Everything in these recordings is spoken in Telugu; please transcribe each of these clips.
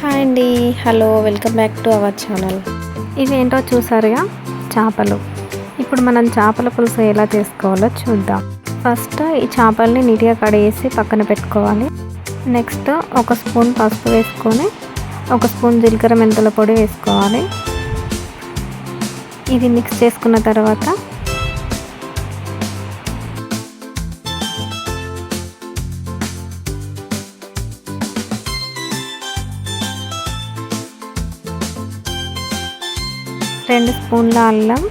హాయ్ అండి. Hello welcome back to our channel. ఇవేంటో చూసారుగా? చేపలు. ఇప్పుడు మనం చేపల పులుసు ఎలా చేసుకోవాలో చూద్దాం. ఫస్ట్ ఈ చేపల్ని నీట్గా కడిగేసి పక్కన పెట్టుకోవాలి. నెక్స్ట్ ఒక స్పూన్ పసుపు వేసుకొని ఒక స్పూన్ జీలకర్ర మెంతుల పొడి వేసుకోవాలి. ఇది మిక్స్ చేసుకున్న తర్వాత రెండు స్పూన్ల అల్లం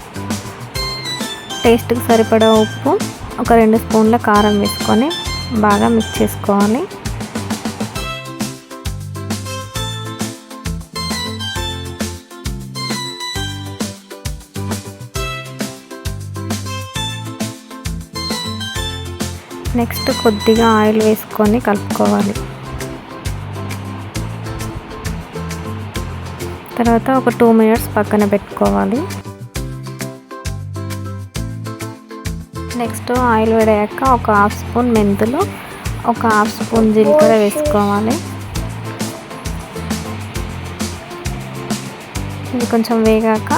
టేస్ట్కి సరిపడా ఉప్పు ఒక రెండు స్పూన్ల కారం వేసుకొని బాగా మిక్స్ చేసుకోవాలి. నెక్స్ట్ కొద్దిగా ఆయిల్ వేసుకొని కలుపుకోవాలి. తర్వాత ఒక టూ మినిట్స్ పక్కన పెట్టుకోవాలి. నెక్స్ట్ ఆయిల్ వేడాక ఒక హాఫ్ స్పూన్ మెంతులు ఒక హాఫ్ స్పూన్ జీలకర్ర వేసుకోవాలి. ఇది కొంచెం వేగాక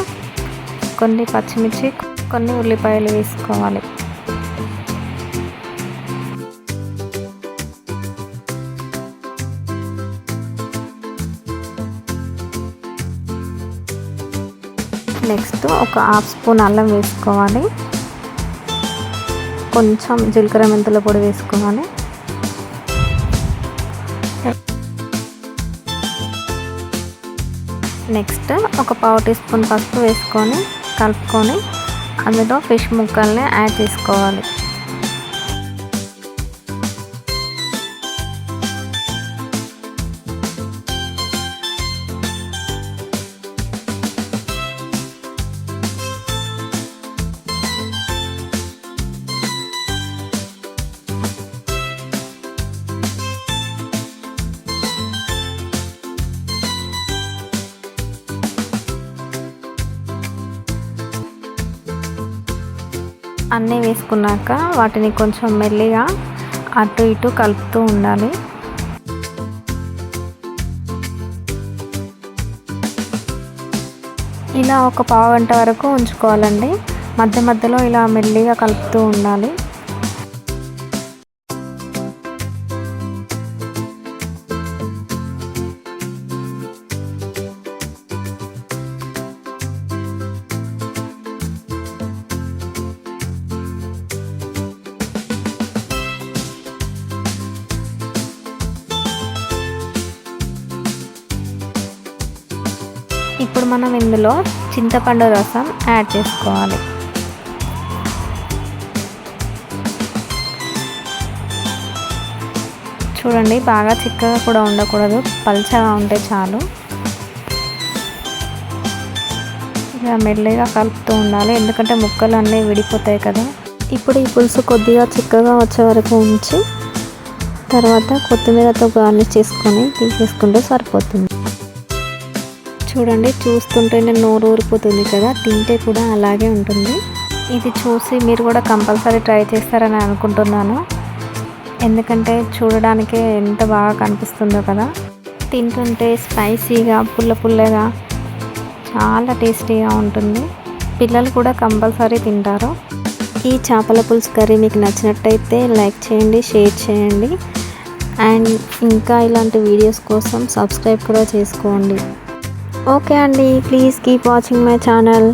కొన్ని పచ్చిమిర్చి కొన్ని ఉల్లిపాయలు వేసుకోవాలి. నెక్స్ట్ ఒక హాఫ్ స్పూన్ అల్లం వేసుకోవాలి. కొంచెం జీలకర్ర మెంతుల పొడి వేసుకోవాలి. నెక్స్ట్ ఒక పావు టీ స్పూన్ పసుపు వేసుకొని కలుపుకొని అందులో ఫిష్ ముక్కల్ని యాడ్ చేసుకోవాలి. అన్నీ వేసుకున్నాక వాటిని కొంచెం మెల్లిగా అటు ఇటు కలుపుతూ ఉండాలి. ఇలా ఒక పావు గంట వరకు ఉంచుకోవాలండి. మధ్య మధ్యలో ఇలా మెల్లిగా కలుపుతూ ఉండాలి. ఇప్పుడు మనం ఇందులో చింతపండు రసం యాడ్ చేసుకోవాలి. చూడండి బాగా చిక్కగా కూడా ఉండకూడదు. పల్చగా ఉంటే చాలు. ఇలా మెల్లగా కలుపుతూ ఉండాలి. ఎందుకంటే ముక్కలు అన్నీ విడిపోతాయి కదా. ఇప్పుడు ఈ పులుసు కొద్దిగా చిక్కగా వచ్చే వరకు ఉంచి తర్వాత కొత్తిమీరతో గార్నిష్ చేసుకొని తీసేసుకుంటే సరిపోతుంది. చూడండి చూస్తుంటేనే నోరు ఊరిపోతుంది కదా తింటే కూడా అలాగే ఉంటుంది. ఇది చూసి మీరు కూడా కంపల్సరీ ట్రై చేస్తారని అనుకుంటున్నాను. ఎందుకంటే చూడడానికే ఎంత బాగా కనిపిస్తుందో కదా. తింటుంటే స్పైసీగా పుల్ల పుల్లగా చాలా టేస్టీగా ఉంటుంది. పిల్లలు కూడా కంపల్సరీ తింటారు. ఈ చేపల పులుసు కర్రీ మీకు నచ్చినట్టయితే లైక్ చేయండి షేర్ చేయండి. అండ్ ఇంకా ఇలాంటి వీడియోస్ కోసం సబ్స్క్రైబ్ కూడా చేసుకోండి. ఓకే అండి please keep watching my channel